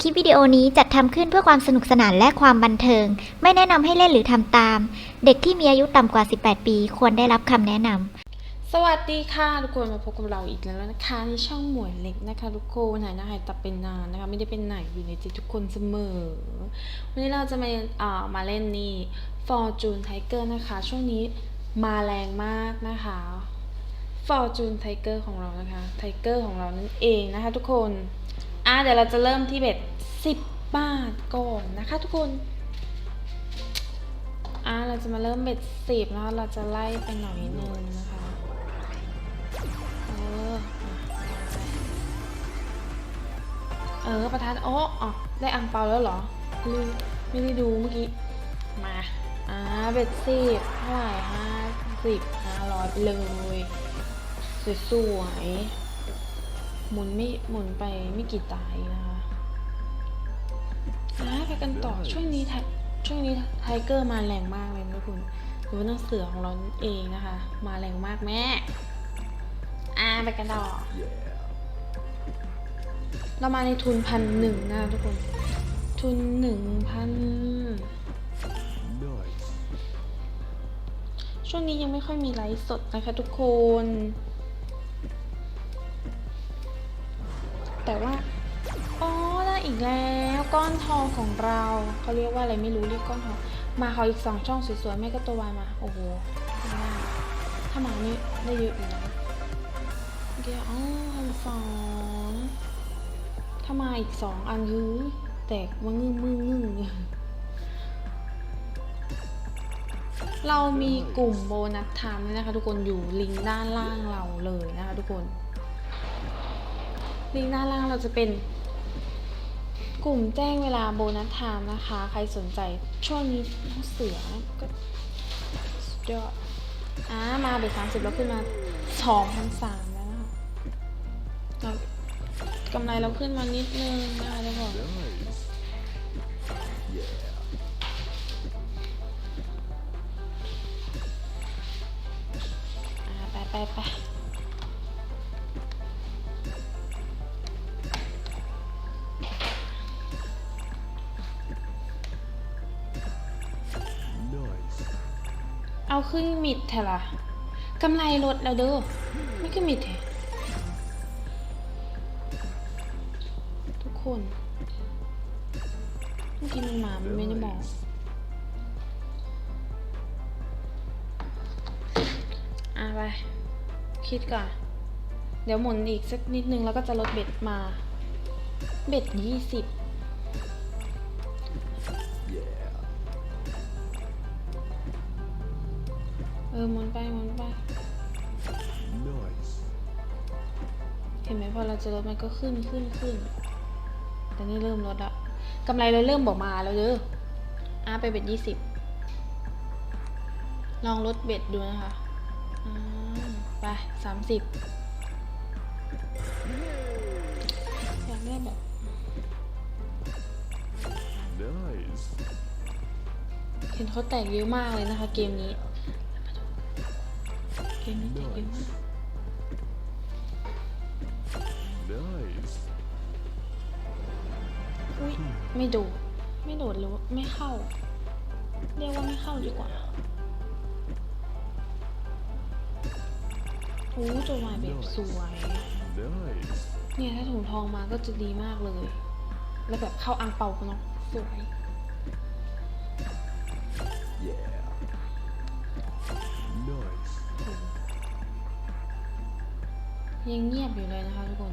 คลิปวิดีโอนี้จัดทำขึ้นเพื่อความสนุกสนานและความบันเทิง ไม่แนะนำให้เล่นหรือทำตาม เด็กที่มีอายุต่ำกว่า 18 ปี ควรได้รับคำแนะนำ สวัสดีค่ะทุกคนมาพบกับเราอีกแล้วนะคะในช่องหมวยเล็กนะคะทุกคนหายหน้าหายตาเป็นนานนะคะไม่ได้เป็นไหนอยู่ในใจทุกคนเสมอ วันนี้เราจะมาอ่ามาเล่นนี่ Fortune Tiger นะคะ ช่วงนี้มาแรงมากนะคะ Fortune Tiger ของเรานะคะ Tiger ของเรานั่นเองนะคะทุกคนอะเดี๋ยวเราจะเริ่มที่เบ็ด10 บาทก่อนนะคะทุกคนอะเราจะมาเริ่มเบ็ดสิบนะคะเราจะไล่ไปหน่อยนึงนะคะ เออ ประธานโอ้อ๋อได้อังเปาแล้วเหรอลืมไม่ได้ดูเมื่อกี้ มา อ่าเบ็ดสิบเท่าไหร่ห้าสิบห้าร้อยเลย สวยๆ หมุนไม่หมุนไปไม่กี่ตายนะคะอ่าไปกันต่อช่วงนี้ไทช่วงนี้ไทเกอร์มาแรงมากเลยนะคุณหรือว่าน้องเสือของเราเองนะคะ มาแรงมากแม่ อ่าไปกันต่อ เรามาในทุนพันหนึ่งนะทุกคน ทุนหนึ่งพันช่วงนี้ยังไม่ค่อยมีไลฟ์สดนะคะทุกคน แต่ว่า อ๋อได้อีกแล้วก้อนทองของเราเขาเรียกว่าอะไรไม่รู้เรียกก้อนทองมาขออีกสองช่องสวยๆแม่ก็ตัววายมา โอ้โหไม่ได้ถ้ามานี่ได้เยอะอยู่นะเดี๋ยวอ๋อพันสอง ถ้ามาอีกสองอันคือแตกมางึ่งมึงงึ่งเรามีกลุ่มโบนัสไทม์ด้วยนะคะ ทุกคนอยู่ลิงก์ด้านล่างเราเลยนะคะ ทุกคน ลิงก์ด้านล่างเราจะเป็น กลุ่มแจ้งเวลาโบนัสไทม์นะคะ ใครสนใจช่วงนี้น้องเสือก็สุดยอดอ่ามาเบรกสามสิบแล้วขึ้นมาสองพันสามแล้วนะคะ กำไรเราขึ้นมานิดนึงนะคะทุกคนอ่าไปไปไปเอาขึ้นมิดเถอะล่ะกำไรลดแล้วเด้อไม่ขึ้นมิดเถอะ คนเมื่อกี้มันมามันไม่ได้บอก อะไป คิดก่อน เดี๋ยวหมุนอีกสักนิดนึงแล้วก็จะลดเบ็ดมา เบ็ดยี่สิบเออหมุนไปหมุนไปเห็นไหมพอเราจะลดมันก็ขึ้นขึ้นขึ้น แต่นี่เริ่มลดละกำไรเราเริ่มบอกมาแล้วเด้ออะไปเบ็ดยี่สิบลองลดเบ็ดดูนะคะอ่าไปสามสิบอยากได้แบบเห็นเขาแตกเยอะมากเลยนะคะ เกมนี้ เกมนี้แตกเยอะมาก อุ้ยไม่โดดไม่โดดหรือว่าไม่เข้า เรียกว่าไม่เข้าดีกว่าโอ้ตัววายแบบสวย เนี่ยถ้าถุงทองมาก็จะดีมากเลย แล้วแบบเข้าอังเปาเนาะสวยยังเงียบอยู่เลยนะคะทุกคน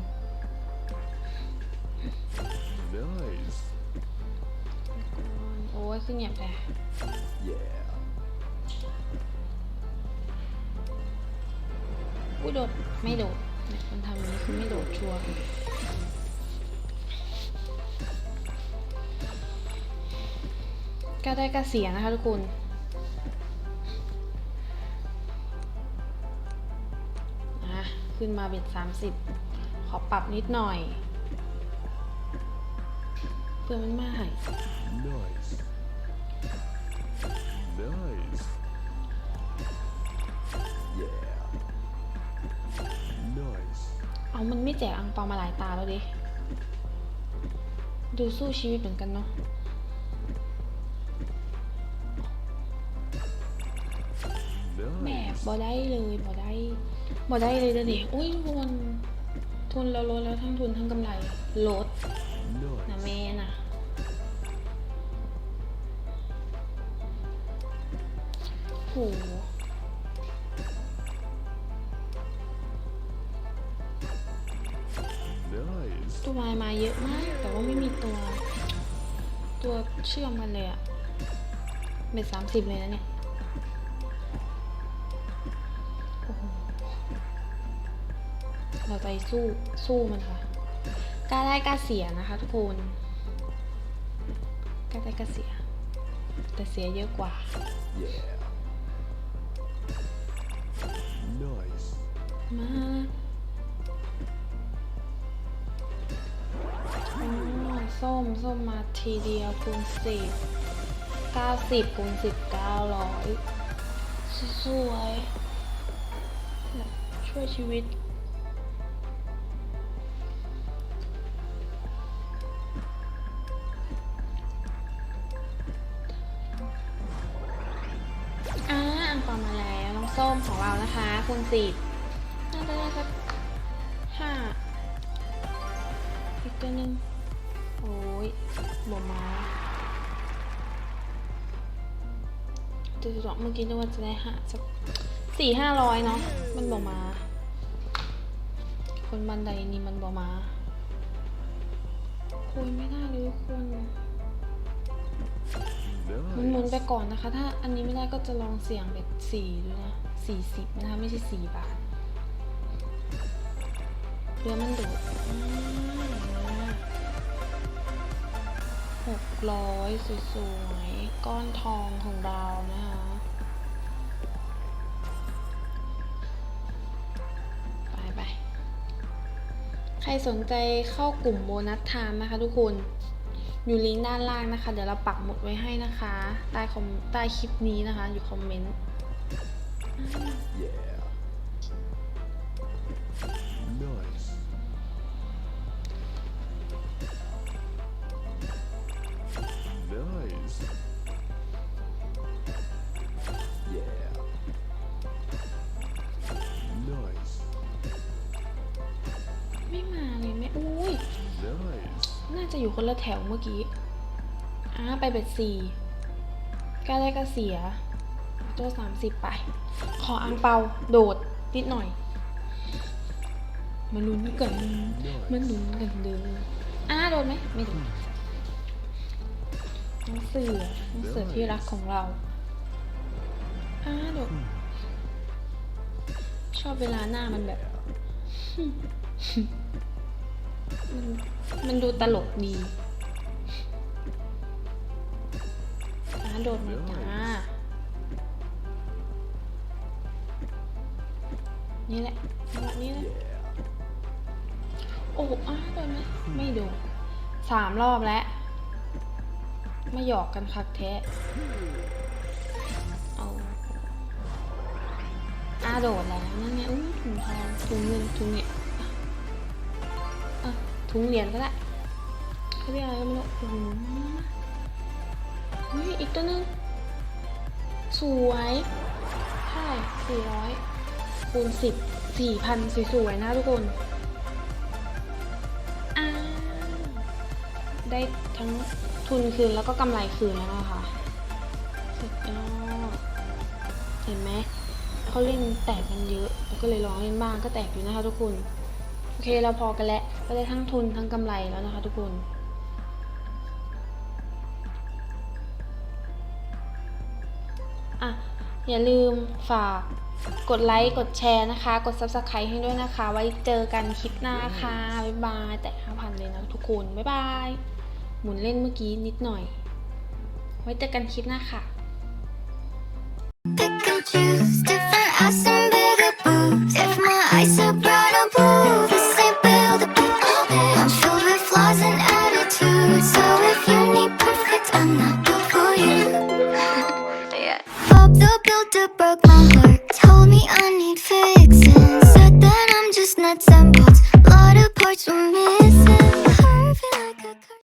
โอ้ยคือเงียบแต่อุ้ยโดด ไม่โดดเนี่ยคนทำอย่างนี้คือไม่โดดชัวร์ก็ได้ก็เสียนะคะทุกคนอะขึ้นมาเบ็ดสามสิบขอปรับนิดหน่อย เพื่อมันมาให้ Nice. Nice. Yeah. Nice. เอามันไม่แจกอังเปามาหลายตาแล้วดิ ดูสู้ชีวิตเหมือนกันเนาะ แหม Nice. บ่ได้เลยบ่ได้บ่ได้เลยเด้อนี่อุ้ยทุนทุนเราลดแล้วทั้งทุนทั้งกำไรลดนะแม่ โห Nice. ตัววายมาเยอะมาก แต่ว่าไม่มีตัว ตัวเชื่อมกันเลยอะเบ็ดสามสิบเลยนะเนี่ยโอ้โหเราใจสู้สู้มันค่ะกล้าได้กล้าเสียนะคะทุกคนกล้าได้กล้าเสีย แต่เสียเยอะกว่า Yeah. มาส้มส้มมาทีเดียวคูณสิบเก้าสิบคูณสิบเก้าร้อยสวยแบบช่วยชีวิตอ่าอังปามาแล้วน้องส้มของเรานะคะคูณสิบาจะได้สักห้าอีกตัวหนึ่งโอ้ยบวมาตัวสองเมื่อกี้นึกว่าจะได้ห้าสักสี่ห้าร้อยเนาะมันบวมา คนบันไดนี่มันบวมาคุยไม่ได้เลยทุกคนมันหมุนไปก่อนนะคะ ถ้าอันนี้ไม่ได้ก็จะลองเสี่ยงแบบสี่ดูนะสี่สิบนะคะ ไม่ใช่สี่บาท เรือมันโดดหกร้อยสวยๆ ก้อนทองของเรานะคะไปไปใครสนใจเข้ากลุ่มโบนัสไทม์นะคะทุกคนอยู่ลิงก์ด้านล่างนะคะ เดี๋ยวเราปักหมุดไว้ให้นะคะ ใต้คอมใต้คลิปนี้นะคะ อยู่คอมเมนต์ จะอยู่คนละแถวเมื่อกี้อ่าไปเบ็ดสี่กล้าได้ก็เสียตัวสามสิบไป ขออังเปาโดดนิดหน่อย มาลุ้นกันมาลุ้นกันเด้ออ่าโดนไหมไม่โดนน้องเสือน้องเสือที่รักของเราอ่าโดดชอบเวลาหน้ามันแบบ มันมันดูตลกดีอ่าโดดหน่อยจ้า นี่แหละจังหวะนี้แหละ Yeah. โอ้อ้าโดนไหมไม่โดนสามรอบแล้ว ไม่หยอกกันคักแท้เอาอ้าโดดแล้วนั่นไงอุ้ยถุงทองถุงเงินถุงเนี่ยอะ ถุงเหรียญก็ได้เขาเรียกอะไรก็ไม่รู้โอ้โหอุ้ยอีกตัวนึง สวยเท่สี่ร้อยคูณสิบสี่พันสวยๆนะทุกคนได้ทั้งทุนคืนแล้วก็กำไรคืนแล้วนะคะสุดยอดเห็นไหมเขาเล่นแตกกันเยอะแล้วก็เลยลองเล่นบ้างก็แตกอยู่นะคะทุกคน โอเคเราพอกันแล้วก็ได้ทั้งทุนทั้งกำไรแล้วนะคะทุกคนอะอย่าลืมฝากกดไลค์กดแชร์นะคะ กด subscribe ให้ด้วยนะคะ ไว้เจอกันคลิปหน้าค่ะ บ๊ายบาย แต่5,000เลยนะทุกคน บ๊ายบาย หมุนเล่นเมื่อกี้นิดหน่อย ไว้เจอกันคลิปหน้าค่ะ Pick and choose different ass and bigger boobs. If my eyes are brown or blue,